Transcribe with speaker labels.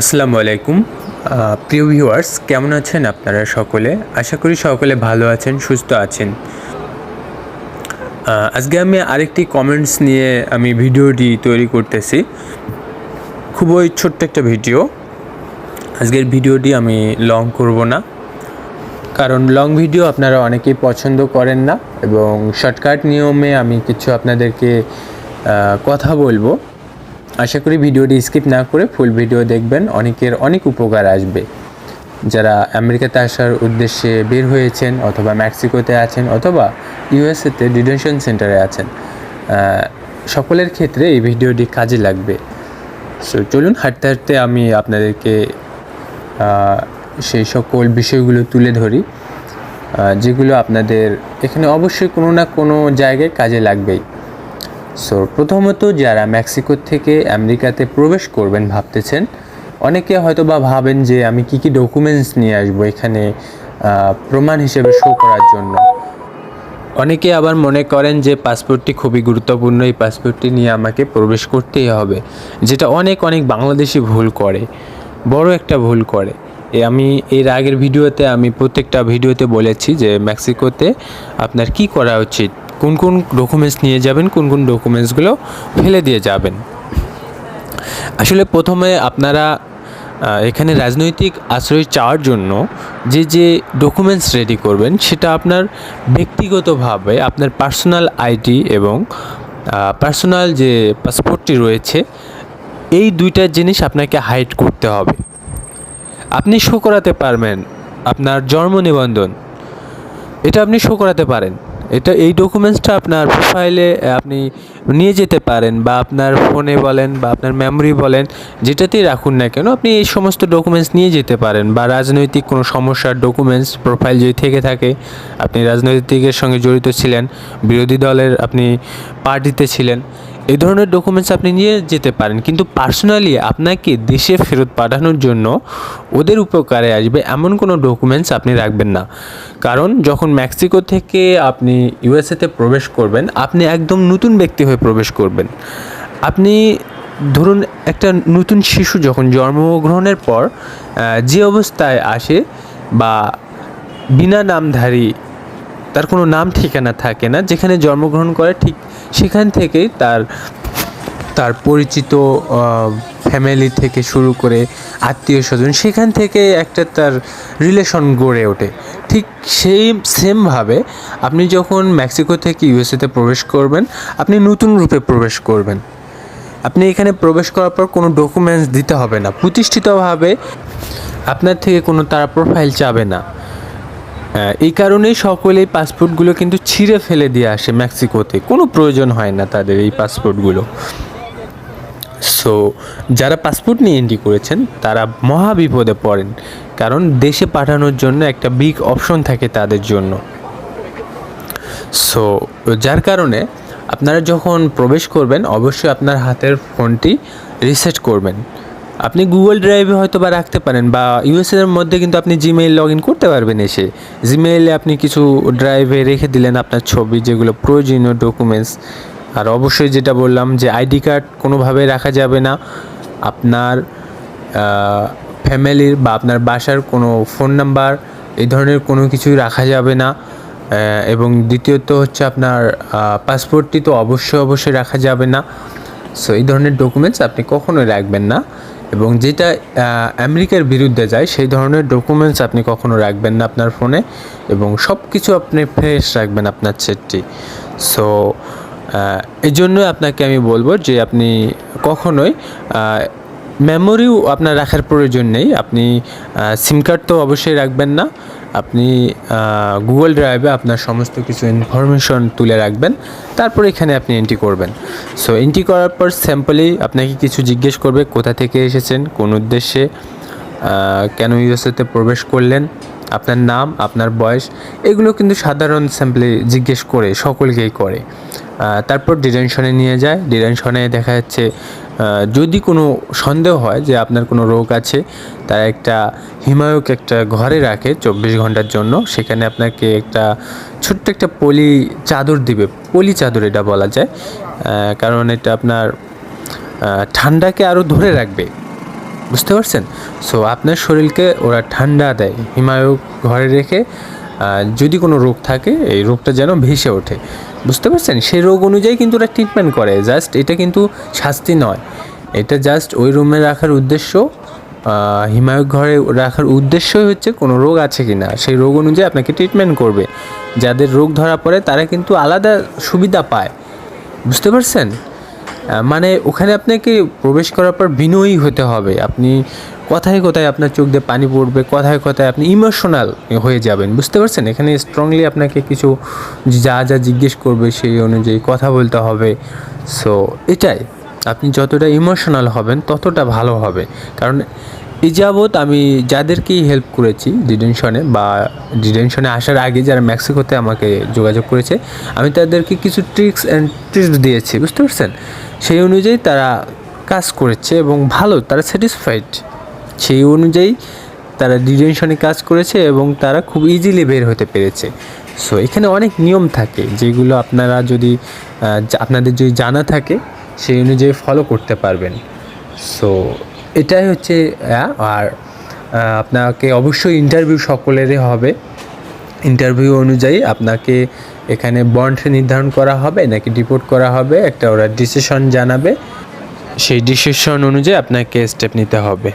Speaker 1: আসসালামু আলাইকুম। প্রিয় ভিউয়ার্স কেমন আছেন আপনারা সকলে? আশা করি সকলে ভালো আছেন, সুস্থ আছেন। আজকে আমি আরেকটি কমেন্টস নিয়ে আমি ভিডিওটি তৈরি করতেছি। খুবই ছোট্ট একটা ভিডিও। আজকের ভিডিওটি আমি লং করব না। কারণ লং ভিডিও আপনারা অনেকেই পছন্দ করেন না এবং শর্টকাট নিয়মে আমি কিছু আপনাদেরকে কথা বলব। আশা করি ভিডিওটি স্কিপ না করে ফুল ভিডিও দেখবেন, অনেকের অনেক উপকার আসবে। যারা আমেরিকাতে আসার উদ্দেশ্যে বের হয়েছেন অথবা মেক্সিকোতে আছেন অথবা ইউএসএতে ডিটেনশন সেন্টারে আছেন সকলের ক্ষেত্রে এই ভিডিওটি কাজে লাগবে। সো চলুন হাঁটতে হাঁটতে আমি আপনাদেরকে সেই সকল বিষয়গুলো তুলে ধরি যেগুলো আপনাদের এখানে অবশ্যই কোনো না কোনো জায়গায় কাজে লাগবেই। সো প্রথমত যারা মেক্সিকো থেকে আমেরিকাতে প্রবেশ করবেন ভাবতেছেন, অনেকে হয়তো বা ভাবেন যে আমি কি কি ডকুমেন্টস নিয়ে আসব এখানে প্রমাণ হিসেবে শো করার জন্য। অনেকে আবার মনে করেন যে পাসপোর্টটি খুবই গুরুত্বপূর্ণ, এই পাসপোর্টটি নিয়ে আমাকে প্রবেশ করতেই হবে, যেটা অনেক অনেক বাংলাদেশি ভুল করে, বড় একটা ভুল করে। এ আমি, এর আগের ভিডিওতে আমি প্রত্যেকটা ভিডিওতে বলেছি যে মেক্সিকোতে আপনার কি করা উচিত? কোন কোন ডকুমেন্টস নিয়ে যাবেন, কোন কোন ডকুমেন্টসগুলো ফেলে দিয়ে যাবেন। আসলে প্রথমে আপনারা এখানে রাজনৈতিক আশ্রয় চাওয়ার জন্য যে যে ডকুমেন্টস রেডি করবেন, সেটা আপনার ব্যক্তিগতভাবে আপনার পার্সোনাল আইডি এবং পার্সোনাল যে পাসপোর্টটি রয়েছে, এই দুইটা জিনিস আপনাকে হাইড করতে হবে। আপনি শো করাতে পারবেন আপনার জন্ম নিবন্ধন। এটা আপনি শো করাতে পারেন। এটা এই ডকুমেন্টসটা আপনার প্রোফাইলে আপনি নিয়ে যেতে পারেন বা আপনার ফোনে বলেন বা আপনার মেমোরি বলেন, যেটাতেই রাখুন না কেন, আপনি এই সমস্ত ডকুমেন্টস নিয়ে যেতে পারেন বা রাজনৈতিক কোনো সমস্যার ডকুমেন্টস প্রোফাইল যদি থেকে থাকে, আপনি রাজনৈতিকের সঙ্গে জড়িত ছিলেন, বিরোধী দলের আপনি পার্টিতে ছিলেন এই ধরনের ডকুমেন্টস আপনি নিয়ে যেতে পারেন, কিন্তু পার্সোনালি আপনাকে দেশে ফেরত পাঠানোর জন্য ওদের উপকারে আসবে এমন কোনো ডকুমেন্টস আপনি রাখবেন না। কারণ যখন মেক্সিকো থেকে আপনি ইউএসএতে প্রবেশ করবেন, আপনি একদম নতুন ব্যক্তি হয়ে প্রবেশ করবেন। আপনি ধরুন একটা নতুন শিশু যখন জন্মগ্রহণের পর যে অবস্থায় আসে বা বিনা নামধারী তার কোনো নাম ঠিকানা থাকে না, যেখানে জন্মগ্রহণ করে ঠিক সেখান থেকেই তার তার পরিচিত ফ্যামিলি থেকে শুরু করে আত্মীয় স্বজন সেখান থেকে একটা তার রিলেশন গড়ে ওঠে। ঠিক সেই সেমভাবে আপনি যখন মেক্সিকো থেকে ইউএসএতে প্রবেশ করবেন, আপনি নতুন রূপে প্রবেশ করবেন। আপনি এখানে প্রবেশ করার পর কোনো ডকুমেন্টস দিতে হবে না। প্রতিষ্ঠিতভাবে আপনার থেকে কোনো তারা প্রোফাইল চাবে না। এই কারণেই সকলেই পাসপোর্টগুলো কিন্তু ছিঁড়ে ফেলে দিয়ে আসে মেক্সিকোতে। কোনো প্রয়োজন হয় না তাদের এই পাসপোর্টগুলো। সো যারা পাসপোর্ট নিয়ে এন্ট্রি করেছেন, তারা মহা বিপদে পড়েন। কারণ দেশে পাঠানোর জন্য একটা বিগ অপশন থাকে তাদের জন্য। সো যার কারণে আপনারা যখন প্রবেশ করবেন, অবশ্যই আপনার হাতের ফোনটি রিসেট করবেন। আপনি গুগল ড্রাইভে হয়তো বা রাখতে পারেন বা ইউএসএর মধ্যে কিন্তু আপনি জিমেইল লগ ইন করতে পারবেন এসে। জিমেইলে আপনি কিছু ড্রাইভে রেখে দিলেন আপনার ছবি, যেগুলো প্রয়োজনীয় ডকুমেন্টস আর অবশ্যই যেটা বললাম যে আইডি কার্ড কোনোভাবে রাখা যাবে না। আপনার ফ্যামিলির বা আপনার বাসার কোনো ফোন নাম্বার এই ধরনের কোনো কিছুই রাখা যাবে না। এবং দ্বিতীয়ত হচ্ছে আপনার পাসপোর্টটি তো অবশ্যই অবশ্যই রাখা যাবে না। সো এই ধরনের ডকুমেন্টস আপনি কখনোই রাখবেন না। এবং যেটা আমেরিকার বিরুদ্ধে যায়, সেই ধরনের ডকুমেন্টস আপনি কখনো রাখবেন না আপনার ফোনে এবং সব কিছু আপনি ফ্রেশ রাখবেন আপনার সেটটি সো এই জন্যই আপনাকে আমি বলব যে আপনি কখনোই মেমোরিও আপনার রাখার প্রয়োজন নেই। আপনি সিম কার্ড তো অবশ্যই রাখবেন না। আপনি গুগল ড্রাইভে আপনার সমস্ত কিছু ইনফরমেশন তুলে রাখবেন, তারপর এখানে আপনি এন্ট্রি করবেন। সো এন্ট্রি করার পর স্যাম্পলি আপনাকে কিছু জিজ্ঞেস করবে, কোথা থেকে এসেছেন, কোন উদ্দেশ্যে কেন ইউএসএতে প্রবেশ করলেন, আপনার নাম, আপনার বয়স, এগুলো কিন্তু সাধারণ স্যাম্পলি জিজ্ঞেস করে, সকলকেই করে। তারপর ডিটেনশনে নিয়ে যায়। ডিটেনশনে দেখা যাচ্ছে যদি কোনো সন্দেহ হয় যে আপনার কোনো রোগ আছে, তারা একটা হিমায়ক একটা ঘরে রাখে চব্বিশ ঘণ্টার জন্য। সেখানে আপনাকে একটা ছোট্ট একটা পলি চাদর দিবে। পলি চাদর এটা বলা যায়। কারণ এটা আপনার ঠান্ডাকে আরও ধরে রাখবে। বুঝতে পারছেন? সো আপনার শরীরকে ওরা ঠান্ডা দেয়। হিমায়ু ঘরে রেখে যদি কোনো রোগ থাকে, এই রোগটা যেন ভেসে ওঠে। বুঝতে পারছেন? সেই রোগ অনুযায়ী কিন্তু ওরা ট্রিটমেন্ট করে। জাস্ট এটা কিন্তু শাস্তি নয়। এটা জাস্ট ওই রুমে রাখার উদ্দেশ্য হিমায়ক ঘরে রাখার উদ্দেশ্যই হচ্ছে কোনো রোগ আছে কি না সেই রোগ অনুযায়ী আপনাকে ট্রিটমেন্ট করবে। যাদের রোগ ধরা পড়ে, তারা কিন্তু আলাদা সুবিধা পায়। বুঝতে পারছেন? মানে ওখানে আপনাকে প্রবেশ করার পর বিনয়ী হতে হবে। আপনি কথায় কথায় আপনার চোখ দিয়ে পানি পড়বে, কথায় কথায় আপনি ইমোশনাল হয়ে যাবেন। বুঝতে পারছেন? এখানে স্ট্রংলি আপনাকে কিছু যা যা জিজ্ঞেস করবে সেই অনুযায়ী কথা বলতে হবে। সো এটাই। আপনি যতটা ইমোশনাল হবেন, ততটা ভালো হবে। কারণ যাবৎ আমি যাদেরকেই হেল্প করেছি ডিটেনশনে বা ডিটেনশনে আসার আগে যারা মেক্সিকোতে আমাকে যোগাযোগ করেছে, আমি তাদেরকে কিছু ট্রিক্স অ্যান্ড ট্রিক্স দিয়েছি, বুঝতে পারছেন? সেই অনুযায়ী তারা কাজ করেছে এবং ভালো, তারা স্যাটিসফাইড সেই অনুযায়ী তারা ডিটেনশনে কাজ করেছে এবং তারা খুব ইজিলি বের হতে পেরেছে। সো এখানে অনেক নিয়ম থাকে যেগুলো আপনারা যদি আপনাদের যদি জানা থাকে, সেই অনুযায়ী ফলো করতে পারবেন। সো এটাই হচ্ছে আর আপনাকে অবশ্যই ইন্টারভিউ সকলেরই হবে। ইন্টারভিউ অনুযায়ী আপনাকে এখানে বন্ড নির্ধারণ করা হবে, নাকি ডিপোর্ট করা হবে, একটা ওরা ডিসিশন জানাবে। সেই ডিসিশন অনুযায়ী আপনাকে স্টেপ নিতে হবে।